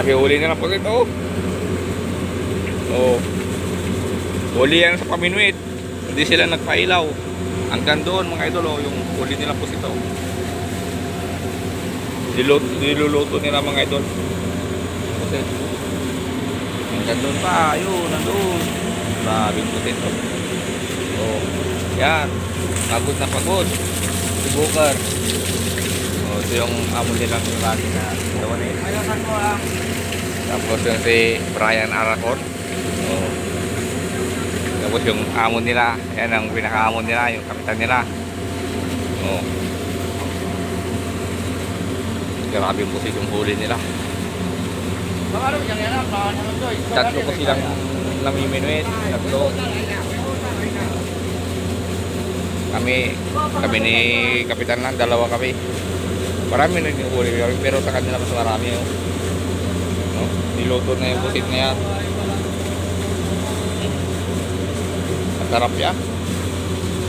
Grabe, huli na lang po ito. Oh. Huli yan sa paminuit. Hindi sila nagpailaw. Hanggang doon mga idol, oh, yung huli nila po ito. Niluto, niluluto nila mga idol. Kasi, hanggang doon pa, ayun, nandun. Po ito. Oh, yan. Pagod na pagod. Si Booker. Ito yung amo nilang rally na dalawa na yun. Ah. Tapos yung si Brian Aracon. Oh. Tapos yung amo nila, yan ang pinaka-amo nila, yung kapitan nila. Oh. Grabe yung pusit yung huli nila. Ah. Eh. Tatlo ko silang namiminuit. Tatlo. Kami, kami ni kapitan lang, dalawa kami. Marami na yung huli kami, pero sa kanila mas marami. Oh. No? Niluto na yung pusit na yan. Masarap yan.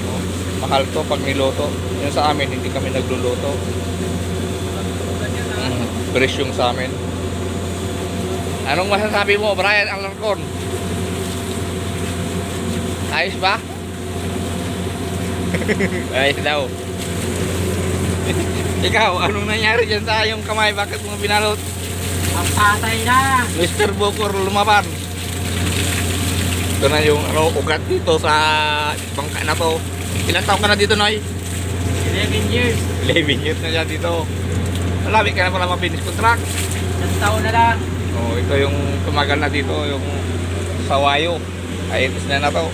Oh. Mahal to pag niluto. Yung sa amin, hindi kami nagluluto. Mm, fresh yung sa amin. Anong masasabi mo, Brian Alarcon? Ayos ba? Ayos daw. Ikaw, anong nangyari dyan sa yung kamay? Bakit mo binalot? Ang patay na. Mr. Bokor lumaban. Ito na yung ano, ugat dito sa bangka na to. Ilang taon ka na dito, Noy? 11 years. 11 years na siya dito. Malami ka na pala ma-finish contract. Isang taon na lang. Oh, ito yung tumagal na dito, yung sawayo. Ayos na na to.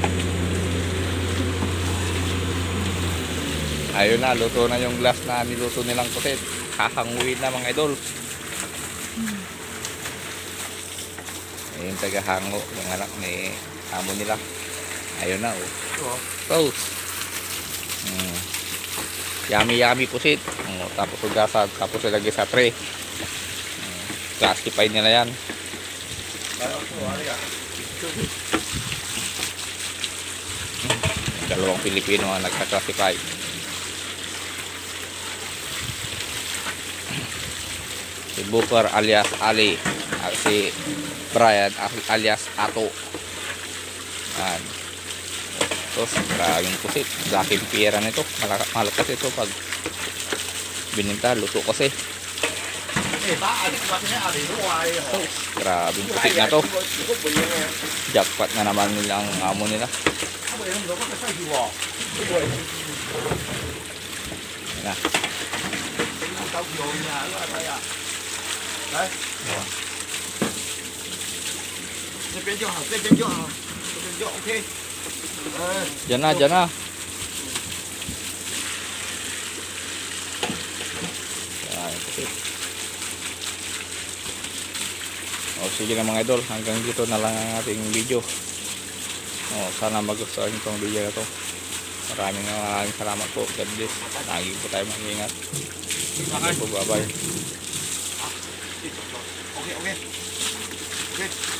Ayun na, luto na yung glass na niluto nilang kutit. Hahanguin na mga idol. Ayun, tagahango. Yung anak ni amo nila. Ayun na, oh. Toast. Mm. Yummy yummy pusit. Oh, tapos ugasan, tapos ilagay sa tray. Mm. Classified nila yan. Dalawang Pilipino ang nagka-classify. Si Booker alias Ali at si Brian alias Ato. Yan. Tapos, maraming pusit. Laking pira nito. Malak- Malakas ito pag bininta. Luto kasi. Grabe pusit na to. Jackpot na naman nila ang amo nila. Yan na. Diyan na, diyan na. Yan, pusit. O sige na mga idol, hanggang dito na lang ang ating video. O, sana magustuhan niyo itong video na to. Maraming maraming salamat po. God bless. Lagi po tayo mag-ingat. Okay bye-bye. Okay, okay. Okay.